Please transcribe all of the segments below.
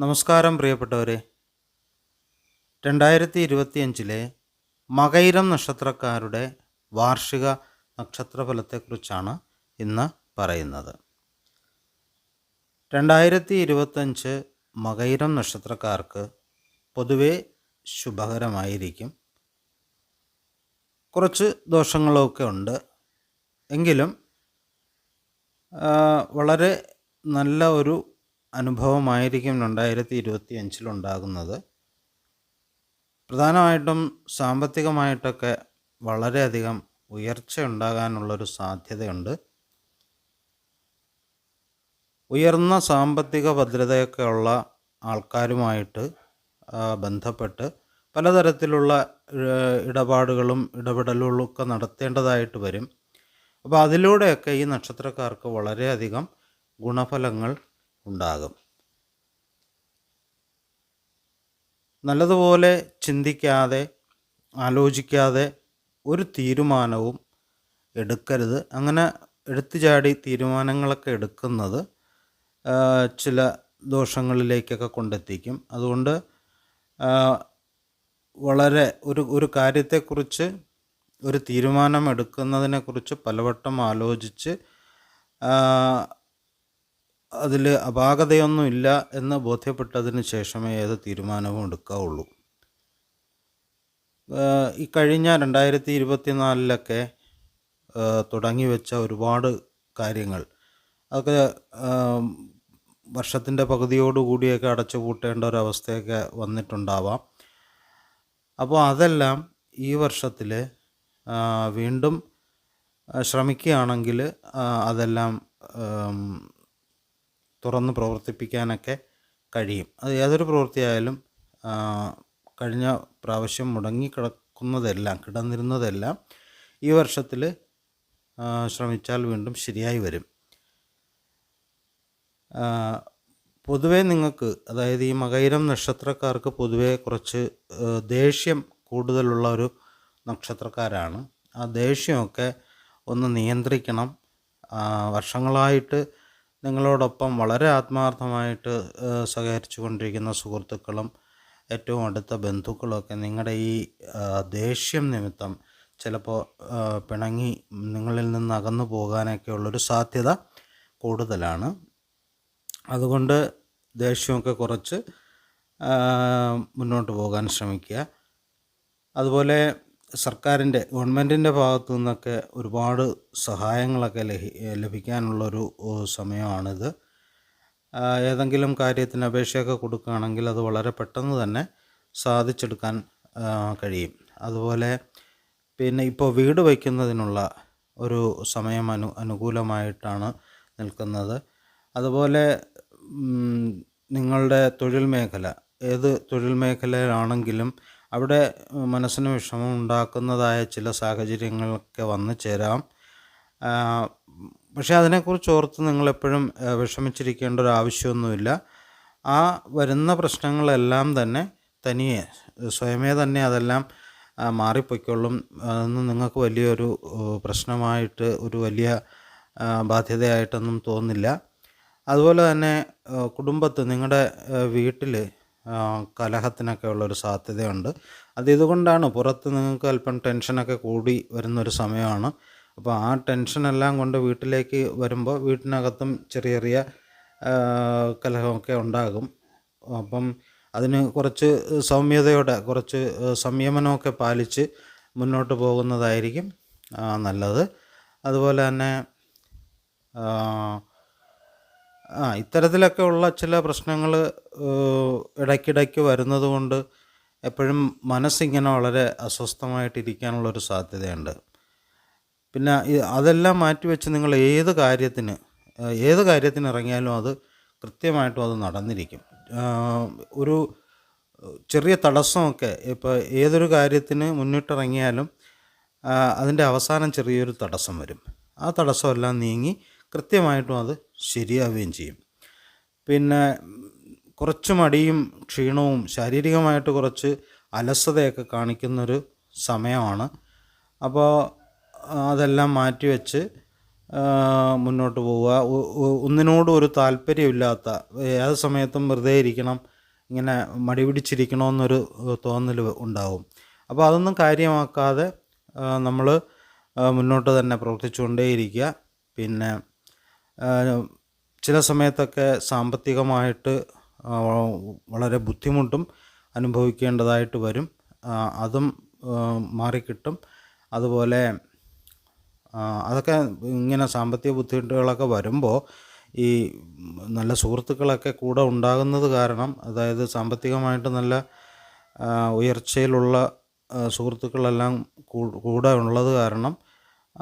നമസ്കാരം പ്രിയപ്പെട്ടവരെ. രണ്ടായിരത്തി ഇരുപത്തിയഞ്ചിലെ മകൈരം നക്ഷത്രക്കാരുടെ വാർഷിക നക്ഷത്രഫലത്തെക്കുറിച്ചാണ് ഇന്ന് പറയുന്നത്. രണ്ടായിരത്തി ഇരുപത്തഞ്ച് മകൈരം നക്ഷത്രക്കാർക്ക് പൊതുവെ ശുഭകരമായിരിക്കും. കുറച്ച് ദോഷങ്ങളൊക്കെ ഉണ്ട്. എങ്കിലും വളരെ നല്ല ഒരു അനുഭവമായിരിക്കും രണ്ടായിരത്തി ഇരുപത്തി അഞ്ചിലുണ്ടാകുന്നത് പ്രധാനമായിട്ടും സാമ്പത്തികമായിട്ടൊക്കെ വളരെയധികം ഉയർച്ച ഉണ്ടാകാനുള്ളൊരു സാധ്യതയുണ്ട്. ഉയർന്ന സാമ്പത്തിക ഭദ്രതയൊക്കെ ഉള്ള ആൾക്കാരുമായിട്ട് ബന്ധപ്പെട്ട് പലതരത്തിലുള്ള ഇടപാടുകളും ഇടപെടലുകളും ഒക്കെ നടത്തേണ്ടതായിട്ട് വരും. അപ്പോൾ അതിലൂടെയൊക്കെ ഈ നക്ഷത്രക്കാർക്ക് വളരെയധികം ഗുണഫലങ്ങൾ ഉണ്ടാകും. നല്ലതുപോലെ ചിന്തിക്കാതെ ആലോചിക്കാതെ ഒരു തീരുമാനവും എടുക്കരുത്. അങ്ങനെ എടുത്തു ചാടി തീരുമാനങ്ങളൊക്കെ എടുക്കുന്നത് ചില ദോഷങ്ങളിലേക്കൊക്കെ കൊണ്ടെത്തിക്കും. അതുകൊണ്ട് വളരെ ഒരു ഒരു കാര്യത്തെക്കുറിച്ച് ഒരു തീരുമാനം എടുക്കുന്നതിനെക്കുറിച്ച് പലവട്ടം ആലോചിച്ച് അതിൽ അപാകതയൊന്നുമില്ല എന്ന് ബോധ്യപ്പെട്ടതിന് ശേഷമേ ഏത് തീരുമാനവും എടുക്കാവുള്ളൂ. ഈ കഴിഞ്ഞ രണ്ടായിരത്തി ഇരുപത്തിനാലിലൊക്കെ തുടങ്ങി വെച്ച ഒരുപാട് കാര്യങ്ങൾ അതൊക്കെ വർഷത്തിന്റെ പകുതിയോടുകൂടിയൊക്കെ അടച്ചു പൂട്ടേണ്ട ഒരവസ്ഥയൊക്കെ വന്നിട്ടുണ്ടാവാം. അപ്പോൾ അതെല്ലാം ഈ വർഷത്തിൽ വീണ്ടും ശ്രമിക്കുകയാണെങ്കിൽ അതെല്ലാം തുറന്ന് പ്രവർത്തിപ്പിക്കാനൊക്കെ കഴിയും. അത് ഏതൊരു പ്രവൃത്തിയായാലും കഴിഞ്ഞ പ്രാവശ്യം മുടങ്ങി കിടക്കുന്നതെല്ലാം കിടന്നിരുന്നതെല്ലാം ഈ വർഷത്തിൽ ശ്രമിച്ചാൽ വീണ്ടും ശരിയായി വരും. പൊതുവേ നിങ്ങൾക്ക് അതായത് ഈ മകയിരം നക്ഷത്രക്കാർക്ക് പൊതുവേ കുറച്ച് ദേഷ്യം കൂടുതലുള്ള ഒരു നക്ഷത്രക്കാരാണ്. ആ ദേഷ്യമൊക്കെ ഒന്ന് നിയന്ത്രിക്കണം. വർഷങ്ങളായിട്ട് നിങ്ങളോടൊപ്പം വളരെ ആത്മാർത്ഥമായിട്ട് സഹകരിച്ചു കൊണ്ടിരിക്കുന്ന സുഹൃത്തുക്കളും ഏറ്റവും അടുത്ത ബന്ധുക്കളൊക്കെ നിങ്ങളുടെ ഈ ദേഷ്യം നിമിത്തം ചിലപ്പോൾ പിണങ്ങി നിങ്ങളിൽ നിന്ന് അകന്നു പോകാനൊക്കെ ഉള്ളൊരു സാധ്യത കൂടുതലാണ്. അതുകൊണ്ട് ദേഷ്യമൊക്കെ കുറച്ച് മുന്നോട്ട് പോകാൻ ശ്രമിക്കുക. അതുപോലെ സർക്കാരിന്റെ ഗവൺമെന്റിന്റെ ഭാഗത്തു നിന്നൊക്കെ ഒരുപാട് സഹായങ്ങളൊക്കെ ലഹി ലഭിക്കാനുള്ളൊരു സമയമാണിത്. ഏതെങ്കിലും കാര്യത്തിന് അപേക്ഷയൊക്കെ കൊടുക്കുകയാണെങ്കിൽ അത് വളരെ പെട്ടെന്ന് തന്നെ സാധിച്ചെടുക്കാൻ കഴിയും. അതുപോലെ പിന്നെ ഇപ്പോൾ വീട് വയ്ക്കുന്നതിനുള്ള ഒരു സമയം അനു അനുകൂലമായിട്ടാണ് നിൽക്കുന്നത്. അതുപോലെ നിങ്ങളുടെ തൊഴിൽ മേഖല ഏത് തൊഴിൽ മേഖലയിലാണെങ്കിലും അവിടെ മനസ്സിന് വിഷമം ഉണ്ടാക്കുന്നതായ ചില സാഹചര്യങ്ങളൊക്കെ വന്നു ചേരാം. പക്ഷേ അതിനെക്കുറിച്ച് ഓർത്ത് നിങ്ങളെപ്പോഴും വിഷമിച്ചിരിക്കേണ്ട ഒരു ആവശ്യമൊന്നുമില്ല. ആ വരുന്ന പ്രശ്നങ്ങളെല്ലാം തന്നെ തനിയെ സ്വയമേ തന്നെ അതെല്ലാം മാറിപ്പോയിക്കൊള്ളും. അതൊന്നും നിങ്ങൾക്ക് വലിയൊരു പ്രശ്നമായിട്ട് ഒരു വലിയ ബാധ്യതയായിട്ടൊന്നും തോന്നില്ല. അതുപോലെ തന്നെ കുടുംബത്ത് നിങ്ങളുടെ വീട്ടിൽ കലഹത്തിനൊക്കെ ഉള്ളൊരു സാധ്യതയുണ്ട്. അത് ഇതുകൊണ്ടാണ് പുറത്ത് നിങ്ങൾക്ക് അല്പം ടെൻഷനൊക്കെ കൂടി വരുന്നൊരു സമയമാണ്. അപ്പോൾ ആ ടെൻഷനെല്ലാം കൊണ്ട് വീട്ടിലേക്ക് വരുമ്പോൾ വീട്ടിനകത്തും ചെറിയ ചെറിയ കലഹമൊക്കെ ഉണ്ടാകും. അപ്പം അതിന് കുറച്ച് സൗമ്യതയോടെ കുറച്ച് സംയമനമൊക്കെ പാലിച്ച് മുന്നോട്ട് പോകുന്നതായിരിക്കും നല്ലത്. അതുപോലെ തന്നെ ആ, ഇത്തരത്തിലൊക്കെ ഉള്ള ചില പ്രശ്നങ്ങൾ ഇടയ്ക്കിടയ്ക്ക് വരുന്നത് കൊണ്ട് എപ്പോഴും മനസ്സിങ്ങനെ വളരെ അസ്വസ്ഥമായിട്ടിരിക്കാനുള്ളൊരു സാധ്യതയുണ്ട്. പിന്നെ അതെല്ലാം മാറ്റിവെച്ച് നിങ്ങൾ ഏത് കാര്യത്തിന് ഏത് കാര്യത്തിന് ഇറങ്ങിയാലും അത് കൃത്യമായിട്ടും അത് നടന്നിരിക്കും. ഒരു ചെറിയ തടസ്സമൊക്കെ ഇപ്പോൾ ഏതൊരു കാര്യത്തിന് മുന്നിട്ടിറങ്ങിയാലും അതിന്റെ അവസാനം ചെറിയൊരു തടസ്സം വരും. ആ തടസ്സമെല്ലാം നീങ്ങി കൃത്യമായിട്ടും അത് ശരിയാവുകയും ചെയ്യും. പിന്നെ കുറച്ച് മടിയും ക്ഷീണവും ശാരീരികമായിട്ട് കുറച്ച് അലസതയൊക്കെ കാണിക്കുന്നൊരു സമയമാണ്. അപ്പോൾ അതെല്ലാം മാറ്റിവെച്ച് മുന്നോട്ട് പോവുക. ഒന്നിനോടും ഒരു താല്പര്യമില്ലാത്ത ഏത് സമയത്തും വെറുതെ ഇരിക്കണം ഇങ്ങനെ മടി പിടിച്ചിരിക്കണമെന്നൊരു തോന്നൽ ഉണ്ടാവും. അപ്പോൾ അതൊന്നും കാര്യമാക്കാതെ നമ്മൾ മുന്നോട്ട് തന്നെ പ്രവർത്തിച്ചുകൊണ്ടേയിരിക്കുക. പിന്നെ ചില സമയത്തൊക്കെ സാമ്പത്തികമായിട്ട് വളരെ ബുദ്ധിമുട്ടും അനുഭവിക്കേണ്ടതായിട്ട് വരും. അതും മാറിക്കിട്ടും. അതുപോലെ അതൊക്കെ ഇങ്ങനെ സാമ്പത്തിക ബുദ്ധിമുട്ടുകളൊക്കെ വരുമ്പോൾ ഈ നല്ല സുഹൃത്തുക്കളൊക്കെ കൂടെ ഉണ്ടാകുന്നത് കാരണം അതായത് സാമ്പത്തികമായിട്ട് നല്ല ഉയർച്ചയിലുള്ള സുഹൃത്തുക്കളെല്ലാം കൂടെ ഉള്ളത് കാരണം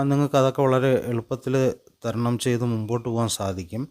നിങ്ങൾക്ക് അതൊക്കെ വളരെ എളുപ്പത്തിൽ തരണം ചെയ്ത് മുമ്പോട്ട് പോകാൻ സാധിക്കും.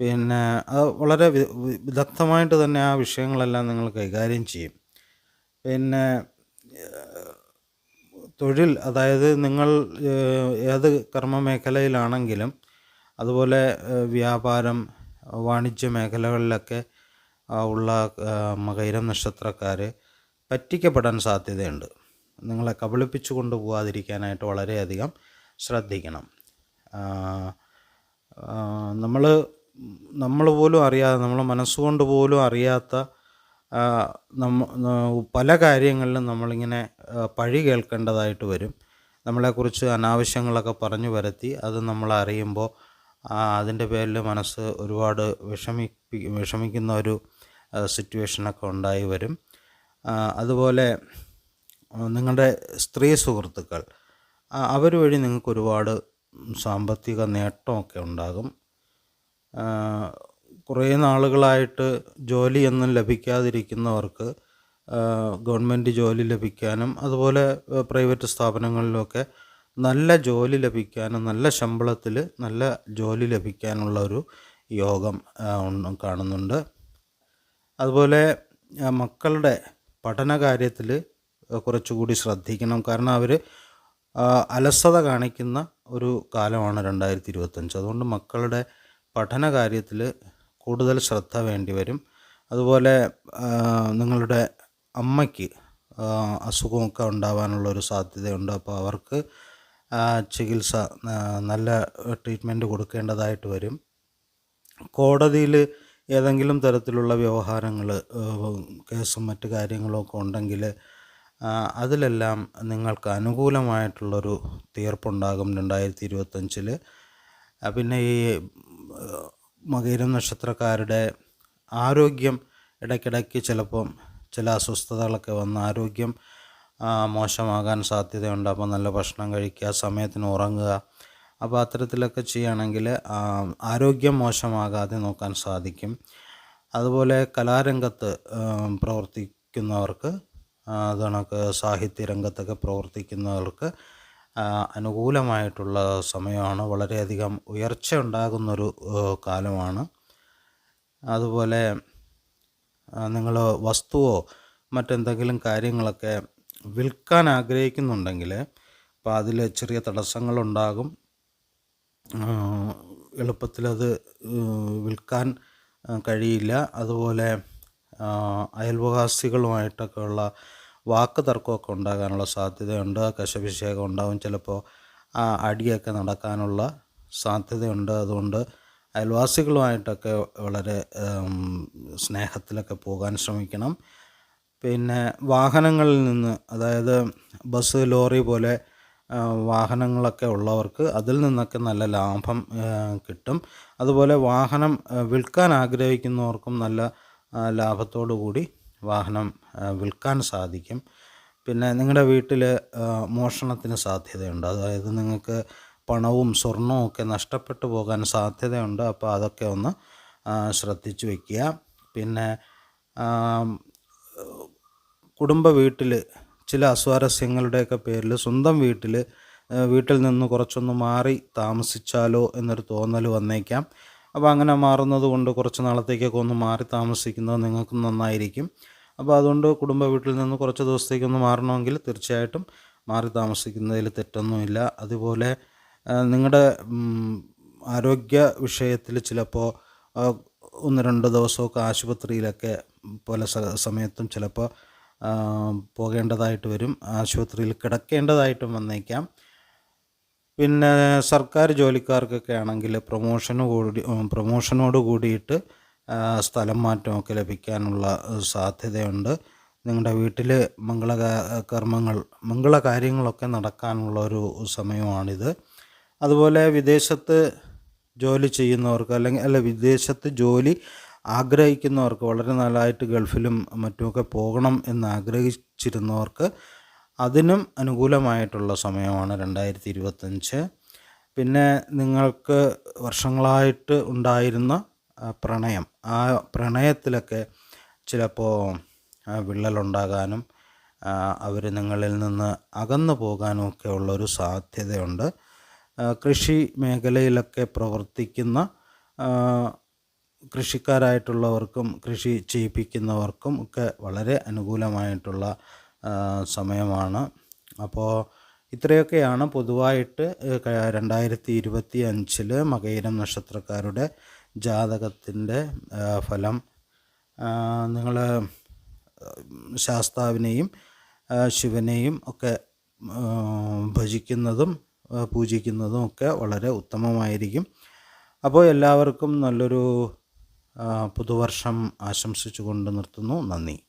പിന്നെ അത് വളരെ വിദഗ്ധമായിട്ട് തന്നെ ആ വിഷയങ്ങളെല്ലാം നിങ്ങൾ കൈകാര്യം ചെയ്യും. പിന്നെ തൊഴിൽ അതായത് നിങ്ങൾ ഏത് കർമ്മ മേഖലയിലാണെങ്കിലും അതുപോലെ വ്യാപാരം വാണിജ്യ മേഖലകളിലൊക്കെ ഉള്ള മകൈരം നക്ഷത്രക്കാർ പറ്റിക്കപ്പെടാൻ സാധ്യതയുണ്ട്. നിങ്ങളെ കബളിപ്പിച്ചു കൊണ്ടുപോകാതിരിക്കാനായിട്ട് വളരെയധികം ശ്രദ്ധിക്കണം. നമ്മൾ നമ്മൾ പോലും അറിയാതെ നമ്മൾ മനസ്സുകൊണ്ട് പോലും അറിയാത്ത പല കാര്യങ്ങളിലും നമ്മളിങ്ങനെ പഴി കേൾക്കേണ്ടതായിട്ട് വരും. നമ്മളെക്കുറിച്ച് അനാവശ്യങ്ങളൊക്കെ പറഞ്ഞു വരുത്തി അത് നമ്മൾ അറിയുമ്പോൾ അതിന്റെ പേരിൽ മനസ്സ് ഒരുപാട് വിഷമിപ്പി വിഷമിക്കുന്ന ഒരു സിറ്റുവേഷനൊക്കെ ഉണ്ടായി വരും. അതുപോലെ നിങ്ങളുടെ സ്ത്രീ സുഹൃത്തുക്കൾ അവർ വഴി നിങ്ങൾക്ക് ഒരുപാട് സാമ്പത്തിക നേട്ടമൊക്കെ ഉണ്ടാകും. കുറേ നാളുകളായിട്ട് ജോലിയൊന്നും ലഭിക്കാതിരിക്കുന്നവർക്ക് ഗവൺമെന്റ് ജോലി ലഭിക്കാനും അതുപോലെ പ്രൈവറ്റ് സ്ഥാപനങ്ങളിലൊക്കെ നല്ല ജോലി ലഭിക്കാനും നല്ല ശമ്പളത്തിൽ നല്ല ജോലി ലഭിക്കാനുള്ള ഒരു യോഗം കാണുന്നുണ്ട്. അതുപോലെ മക്കളുടെ പഠന കാര്യത്തിൽ കുറച്ചുകൂടി ശ്രദ്ധിക്കണം. കാരണം അവർ അലസത കാണിക്കുന്ന ഒരു കാലമാണ് രണ്ടായിരത്തി ഇരുപത്തഞ്ച് അതുകൊണ്ട് മക്കളുടെ പഠന കാര്യത്തിൽ കൂടുതൽ ശ്രദ്ധ വേണ്ടി വരും. അതുപോലെ നിങ്ങളുടെ അമ്മയ്ക്ക് അസുഖമൊക്കെ ഉണ്ടാവാനുള്ള ഒരു സാധ്യതയുണ്ട്. അപ്പോൾ അവർക്ക് ചികിത്സ നല്ല ട്രീറ്റ്മെന്റ് കൊടുക്കേണ്ടതായിട്ട് വരും. കോടതിയിൽ ഏതെങ്കിലും തരത്തിലുള്ള വ്യവഹാരങ്ങൾ കേസും മറ്റു കാര്യങ്ങളൊക്കെ ഉണ്ടെങ്കിൽ അതിലെല്ലാം നിങ്ങൾക്ക് അനുകൂലമായിട്ടുള്ളൊരു തീർപ്പുണ്ടാകും രണ്ടായിരത്തി ഇരുപത്തഞ്ചിൽ പിന്നെ ഈ മകയിരം നക്ഷത്രക്കാരുടെ ആരോഗ്യം ഇടയ്ക്കിടയ്ക്ക് ചിലപ്പം ചില അസ്വസ്ഥതകളൊക്കെ വന്ന് ആരോഗ്യം മോശമാകാൻ സാധ്യതയുണ്ട്. അപ്പോൾ നല്ല ഭക്ഷണം കഴിക്കുക സമയത്തിന് ഉറങ്ങുക. അപ്പോൾ അത്തരത്തിലൊക്കെ ചെയ്യുകയാണെങ്കിൽ ആരോഗ്യം മോശമാകാതെ നോക്കാൻ സാധിക്കും. അതുപോലെ കലാരംഗത്ത് പ്രവർത്തിക്കുന്നവർക്ക് കണക്ക് സാഹിത്യ രംഗത്തൊക്കെ പ്രവർത്തിക്കുന്നവർക്ക് അനുകൂലമായിട്ടുള്ള സമയമാണ്. വളരെയധികം ഉയർച്ച ഉണ്ടാകുന്നൊരു കാലമാണ്. അതുപോലെ നിങ്ങൾ വസ്തുവോ മറ്റെന്തെങ്കിലും കാര്യങ്ങളൊക്കെ വിൽക്കാൻ ആഗ്രഹിക്കുന്നുണ്ടെങ്കിൽ അപ്പോൾ അതിൽ ചെറിയ തടസ്സങ്ങളുണ്ടാകും. എളുപ്പത്തിലത് വിൽക്കാൻ കഴിയില്ല. അതുപോലെ ഉള്ള വാക്ക് തർക്കമൊക്കെ ഉണ്ടാകാനുള്ള സാധ്യതയുണ്ട് കശഭിഷേകം ഉണ്ടാകും ചിലപ്പോൾ ആ അടിയൊക്കെ നടക്കാനുള്ള സാധ്യതയുണ്ട് അതുകൊണ്ട് അയൽവാസികളുമായിട്ടൊക്കെ വളരെ സ്നേഹത്തിലൊക്കെ പോകാൻ ശ്രമിക്കണം. പിന്നെ വാഹനങ്ങളിൽ നിന്ന് അതായത് ബസ് ലോറി പോലെ വാഹനങ്ങളൊക്കെ ഉള്ളവർക്ക് അതിൽ നിന്നൊക്കെ നല്ല ലാഭം കിട്ടും. അതുപോലെ വാഹനം വിൽക്കാൻ ആഗ്രഹിക്കുന്നവർക്കും നല്ല ലാഭത്തോടു കൂടി വാഹനം വിൽക്കാൻ സാധിക്കും. പിന്നെ നിങ്ങളുടെ വീട്ടിൽ മോഷണത്തിന് സാധ്യതയുണ്ട്. അതായത് നിങ്ങൾക്ക് പണവും സ്വർണവും ഒക്കെ നഷ്ടപ്പെട്ടു പോകാൻ സാധ്യതയുണ്ട്. അപ്പോൾ അതൊക്കെ ഒന്ന് ശ്രദ്ധിച്ചു വയ്ക്കുക പിന്നെ കുടുംബ വീട്ടിൽ ചില അസ്വാരസ്യങ്ങളുടെയൊക്കെ പേരിൽ സ്വന്തം വീട്ടിൽ വീട്ടിൽ നിന്ന് കുറച്ചൊന്ന് മാറി താമസിച്ചാലോ എന്നൊരു തോന്നൽ വന്നേക്കാം. അപ്പോൾ അങ്ങനെ മാറുന്നത് കൊണ്ട് കുറച്ച് നാളത്തേക്കൊക്കെ ഒന്ന് മാറി താമസിക്കുന്നത് നിങ്ങൾക്ക് നന്നായിരിക്കും. അപ്പോൾ അതുകൊണ്ട് കുടുംബ വീട്ടിൽ നിന്ന് കുറച്ച് ദിവസത്തേക്കൊന്ന് മാറണമെങ്കിൽ തീർച്ചയായിട്ടും മാറി താമസിക്കുന്നതിൽ തെറ്റൊന്നുമില്ല. അതുപോലെ നിങ്ങളുടെ ആരോഗ്യ വിഷയത്തിൽ ചിലപ്പോൾ ഒന്ന് രണ്ട് ദിവസമൊക്കെ ആശുപത്രിയിലൊക്കെ പല സമയത്തും ചിലപ്പോൾ പോകേണ്ടതായിട്ട് വരും. ആശുപത്രിയിൽ കിടക്കേണ്ടതായിട്ടും വന്നേക്കാം. പിന്നെ സർക്കാർ ജോലിക്കാർക്കൊക്കെ ആണെങ്കിൽ പ്രൊമോഷന് കൂടി പ്രൊമോഷനോട് കൂടിയിട്ട് സ്ഥലം മാറ്റമൊക്കെ ലഭിക്കാനുള്ള സാധ്യതയുണ്ട്. നിങ്ങളുടെ വീട്ടിൽ മംഗള കർമ്മങ്ങൾ മംഗള കാര്യങ്ങളൊക്കെ നടക്കാനുള്ള ഒരു സമയമാണിത്. അതുപോലെ വിദേശത്ത് ജോലി ചെയ്യുന്നവർക്ക് അല്ലെങ്കിൽ അല്ല വിദേശത്ത് ജോലി ആഗ്രഹിക്കുന്നവർക്ക് വളരെ നാളായിട്ട് ഗൾഫിലും മറ്റുമൊക്കെ പോകണം എന്ന് ആഗ്രഹിച്ചിരുന്നവർക്ക് അതിനും അനുകൂലമായിട്ടുള്ള സമയമാണ് രണ്ടായിരത്തി ഇരുപത്തഞ്ച് പിന്നെ നിങ്ങൾക്ക് വർഷങ്ങളായിട്ട് ഉണ്ടായിരുന്ന പ്രണയം. ആ പ്രണയത്തിലൊക്കെ ചിലപ്പോൾ വിള്ളലുണ്ടാകാനും അവർ നിങ്ങളിൽ നിന്ന് അകന്നു പോകാനും ഒക്കെ ഉള്ളൊരു സാധ്യതയുണ്ട്. കൃഷി മേഖലയിലൊക്കെ പ്രവർത്തിക്കുന്ന കൃഷിക്കാരായിട്ടുള്ളവർക്കും കൃഷി ചെയ്യിപ്പിക്കുന്നവർക്കും ഒക്കെ വളരെ അനുകൂലമായിട്ടുള്ള സമയമാണ്. അപ്പോൾ ഇത്രയൊക്കെയാണ് പൊതുവായിട്ട് രണ്ടായിരത്തി ഇരുപത്തി അഞ്ചിൽ മകയിരം നക്ഷത്രക്കാരുടെ ജാതകത്തിന്റെ ഫലം. നിങ്ങൾ ശാസ്താവിനെയും ശിവനെയും ഒക്കെ ഭജിക്കുന്നതും പൂജിക്കുന്നതും ഒക്കെ വളരെ ഉത്തമമായിരിക്കും. അപ്പോൾ എല്ലാവർക്കും നല്ലൊരു പുതുവർഷം ആശംസിച്ചുകൊണ്ട് നിർത്തുന്നു. നന്ദി.